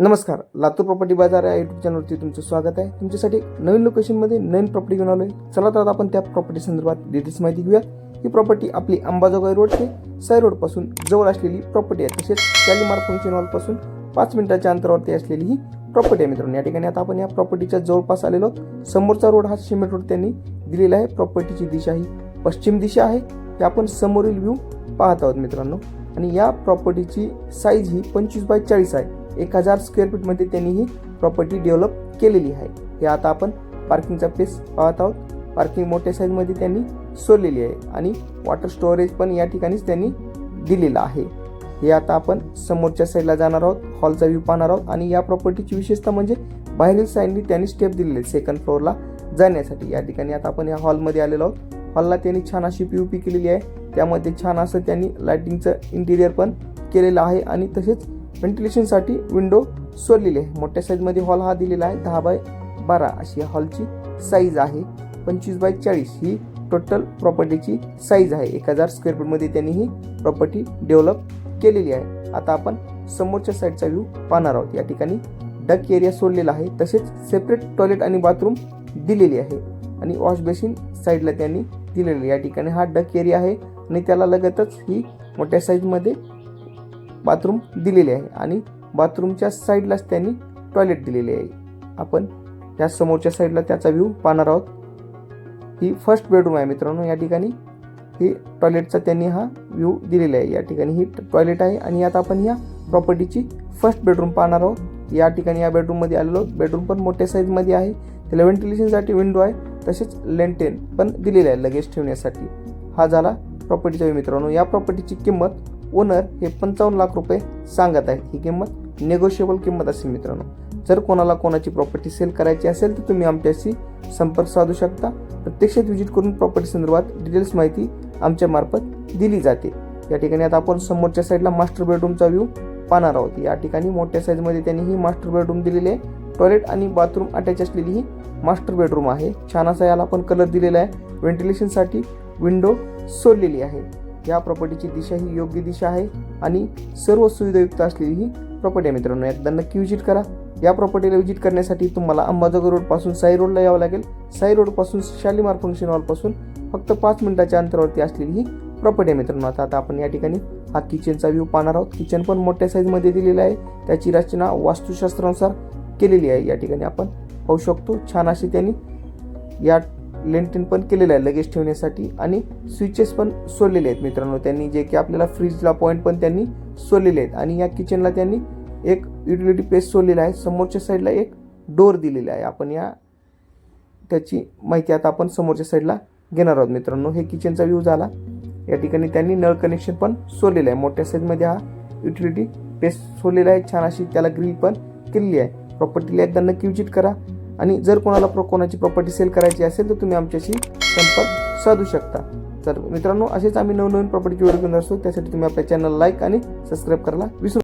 नमस्कार लातूर प्रॉपर्टी बाजार या युट्यूब चॅनलवरती तुमचं स्वागत आहे. तुमच्यासाठी नवीन लोकेशनमध्ये नवीन प्रॉपर्टी घेऊन आहे चला तर आता आपण त्या प्रॉपर्टी संदर्भात डिटेल्स माहिती घेऊया. ही प्रॉपर्टी आपली अंबाजोगाई रोड ते साई रोडपासून जवळ असलेली प्रॉपर्टी आहे. तसेच शालीमार फंक्शन हॉलपासून पाच मिनिटाच्या अंतरावरती असलेली ही प्रॉपर्टी आहे मित्रांनो. या ठिकाणी आता आपण या प्रॉपर्टीच्या जवळपास आलेलो आहोत. समोरचा रोड हा सिमेंट रोड त्यांनी दिलेला आहे. प्रॉपर्टीची दिशा ही पश्चिम दिशा आहे. हे आपण समोरील व्ह्यू पाहत आहोत मित्रांनो. आणि या प्रॉपर्टीची साईज ही पंचवीस बाय चाळीस आहे. एक हजार स्क्वेअर फीटमध्ये त्यांनी ही प्रॉपर्टी डेव्हलप केलेली आहे. हे आता आपण पार्किंगचा प्लेस पाहत आहोत. पार्किंग मोठ्या साईजमध्ये त्यांनी सोडलेली आहे आणि वॉटर स्टोरेज पण या ठिकाणीच त्यांनी दिलेलं आहे. हे आता आपण समोरच्या साईडला जाणार आहोत. हॉलचा व्ह्यू पाहणार आहोत आणि या प्रॉपर्टीची विशेषता म्हणजे बाहेरील साईडनी त्यांनी स्टेप दिलेले सेकंड फ्लोअरला जाण्यासाठी. या ठिकाणी आता आपण या हॉलमध्ये आलेलो आहोत. हॉलला त्यांनी छान अशी पी पी केलेली आहे. त्यामध्ये छान असं त्यांनी लायटिंगचं इंटिरियर पण केलेलं आहे आणि तसेच व्हेंटिलेशनसाठी विंडो सोडलेली आहे. मोठ्या साईजमध्ये हॉल हा दिलेला आहे. दहा बाय बारा अशी या हॉलची साईज आहे. पंचवीस बाय चाळीस ही टोटल प्रॉपर्टीची साईज आहे. एक हजार स्क्वेअर फीटमध्ये त्यांनी ही प्रॉपर्टी डेव्हलप केलेली आहे. आता आपण समोरच्या साईडचा व्ह्यू पाहणार आहोत. या ठिकाणी डक एरिया सोडलेला आहे. तसेच सेपरेट टॉयलेट आणि बाथरूम दिलेली आहे. आणि वॉश बेसिन साईडला त्यांनी दिलेली आहे. या ठिकाणी हा डक एरिया आहे. आणि त्याला लगतच ही मोठ्या साईजमध्ये बाथरूम दिलेले आहे आणि बाथरूमच्या साईडलाच त्यांनी टॉयलेट दिलेले आहे. आपण त्या समोरच्या साईडला त्याचा व्ह्यू पाहणार आहोत. ही फर्स्ट बेडरूम आहे मित्रांनो. या ठिकाणी ही टॉयलेटचा त्यांनी हा व्ह्यू दिलेला आहे. या ठिकाणी ही टॉयलेट आहे आणि आता आपण या प्रॉपर्टीची फर्स्ट बेडरूम पाहणार आहोत. या ठिकाणी या बेडरूममध्ये आलेलो बेडरूम पण मोठ्या साईजमध्ये आहे. त्याला व्हेंटिलेशनसाठी विंडो आहे. तसेच लेंटेन पण दिलेले आहे लगेज ठेवण्यासाठी. हा झाला प्रॉपर्टीचा मित्रांनो. या प्रॉपर्टीची किंमत ओनर हे पंचावन्न लाख रुपये सांगत आहेत. ही किंमत नेगोशिएबल किंमत असेल मित्रांनो. जर कोणाला कोणाची प्रॉपर्टी सेल करायची असेल तर तुम्ही आमच्याशी संपर्क साधू शकता. प्रत्यक्षात व्हिजिट करून प्रॉपर्टी संदर्भात डिटेल्स माहिती आमच्या मार्फत दिली जाते. या ठिकाणी आता आपण समोरच्या साईडला मास्टर बेडरूमचा व्ह्यू पाहणार आहोत. या ठिकाणी मोठ्या साईजमध्ये त्यांनी ही मास्टर बेडरूम दिलेली आहे. टॉयलेट आणि बाथरूम अटॅच असलेली ही मास्टर बेडरूम आहे. छान असा याला आपण कलर दिलेला आहे. व्हेंटिलेशनसाठी विंडो सोडलेली आहे. या प्रॉपर्टीची दिशा ही योग्य दिशा आहे आणि सर्व सुविधायुक्त असलेली ही प्रॉपर्टी आहे मित्रांनो. एकदा नक्की व्हिजिट करा. या प्रॉपर्टीला व्हिजिट करण्यासाठी तुम्हाला अंबाजोगाई रोडपासून साई रोडला यावं लागेल. साई रोडपासून शालिमार फंक्शन हॉलपासून फक्त पाच मिनिटाच्या अंतरावरती असलेली ही प्रॉपर्टी आहे मित्रांनो. आता आता आपण या ठिकाणी हा किचनचा व्ह्यू पाहणार आहोत. किचन पण मोठ्या साईजमध्ये दिलेला आहे. त्याची रचना वास्तुशास्त्रानुसार केलेली आहे. या ठिकाणी आपण पाहू शकतो छान अशी त्यांनी या लेंटेन पण केलेलं आहे लगेच ठेवण्यासाठी आणि स्विचेस पण सोडलेले आहेत मित्रांनो. त्यांनी जे की आपल्याला फ्रीजला पॉईंट पण त्यांनी सोडलेले आहेत. आणि या किचनला त्यांनी एक युटिलिटी पेस सोडलेला आहे. समोरच्या साईडला एक डोर दिलेला आहे. आपण या त्याची माहिती आता आपण समोरच्या साईडला घेणार आहोत मित्रांनो. हे किचनचा व्ह्यू झाला. या ठिकाणी त्यांनी नळ कनेक्शन पण सोडलेलं आहे. मोठ्या साईजमध्ये हा युटिलिटी पेस सोडलेला आहे. छान अशी त्याला ग्रिल पण केलेली आहे. प्रॉपर्टीला एकदा नक्की विजिट करा. आणि जर कोणाला प्रो कोणाची प्रॉपर्टी सेल करायची असेल तर तुम्ही आमच्याशी संपर्क साधू शकता. तर मित्रांनो असेच आम्ही नवनवीन प्रॉपर्टीचे व्हिडिओ घेऊन असतो. त्यासाठी तुम्ही आपल्या चॅनल लाईक आणि सबस्क्राईब करायला विसरू